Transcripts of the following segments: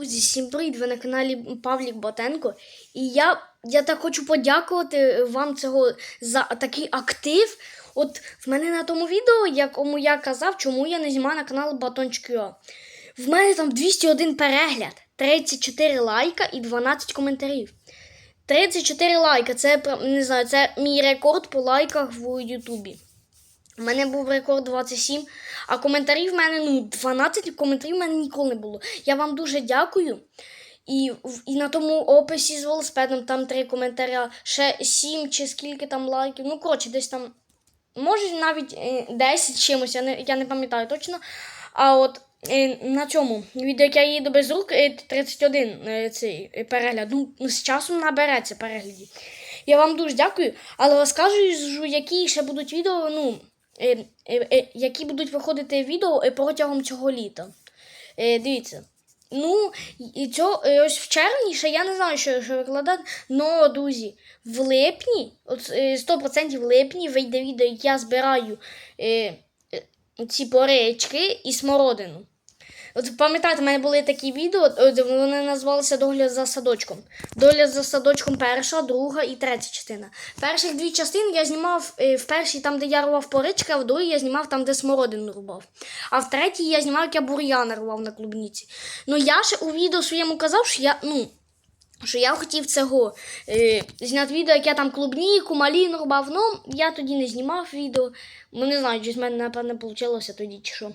Друзі, всім привіт! Ви на каналі Павлік Ботенко. І я, я так хочу подякувати вам цього за такий актив. От в мене на тому відео, якому я казав, чому я не знімаю на канал Батончик.ua. В мене там 201 перегляд, 34 лайка і 12 коментарів. 34 лайка це не знаю, це мій рекорд по лайках в Ютубі. У мене був рекорд 27, а коментарів в мене ну, 12 коментарів в мене ніколи не було. Я вам дуже дякую. І, і на тому описі з велосипедом там три коментаря, ще 7 чи скільки там лайків. Ну, коротше, десь там. Може навіть е, 10 чимось, я не, я не пам'ятаю точно. А от е, на цьому відео, як я їду без рук, е, 31 е, цей е, перегляд. Ну, з часом набереться переглядів. Я вам дуже дякую, але розкажу, які ще будуть відео, ну, е, е, е, які будуть виходити відео е, протягом цього літа. Е, дивіться. Ну, і цього, е, ось в червні ще я не знаю, що, що викладати. Но, друзі, в липні, от е, 100% в липні вийде відео, як я збираю е, е, ці поречки і смородину. От пам'ятаєте, в мене були такі відео, вони називалися Догляд за садочком. Догляд за садочком перша, друга і третя частина. Перших дві частини я знімав е, в першій, там, де я рвав порички, а в другій я знімав там, де смородину рубав. А в третій я знімав, як я бур'яна рвав на клубніці. Ну я ще у відео своєму казав, що я, ну, що я хотів цього е, зняти відео, як я там клубніку, маліну рубав. Ну, я тоді не знімав відео. Ну, не знаю, чи з мене, напевно, вийшло тоді чи що.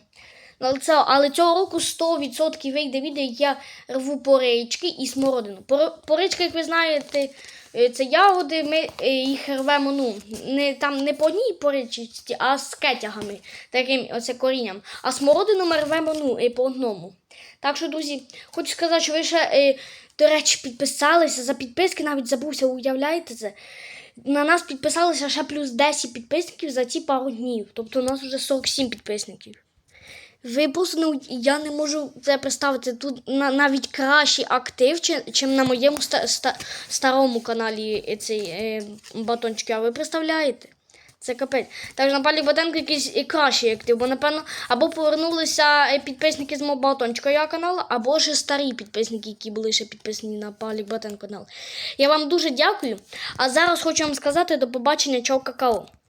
Але, цього року 100% вийде відео, я рву порички і смородину. Пор- Порички, як ви знаєте, е, це ягоди, ми е, їх рвемо ну, не, там, не по одній поричці, а з кетягами, таким оце корінням. А смородину ми рвемо ну, по одному. Так що, друзі, хочу сказати, що ви ще, е, до речі, підписалися за підписки, навіть забувся, уявляєте це. На нас підписалися ще плюс 10 підписників за ці пару днів. Тобто у нас вже 47 підписників. Ви просто не, у- я не можу це представити. Тут на, навіть кращий актив, чи, чим на моєму ста, ста, старому каналі цей е, батончик. А ви представляєте? Це капець. Так на палі Батенко якийсь кращий актив, бо напевно або повернулися е, підписники з мого батончика я каналу, або ж старі підписники, які були ще підписані на палі Батенко канал. Я вам дуже дякую. А зараз хочу вам сказати до побачення, чао какао.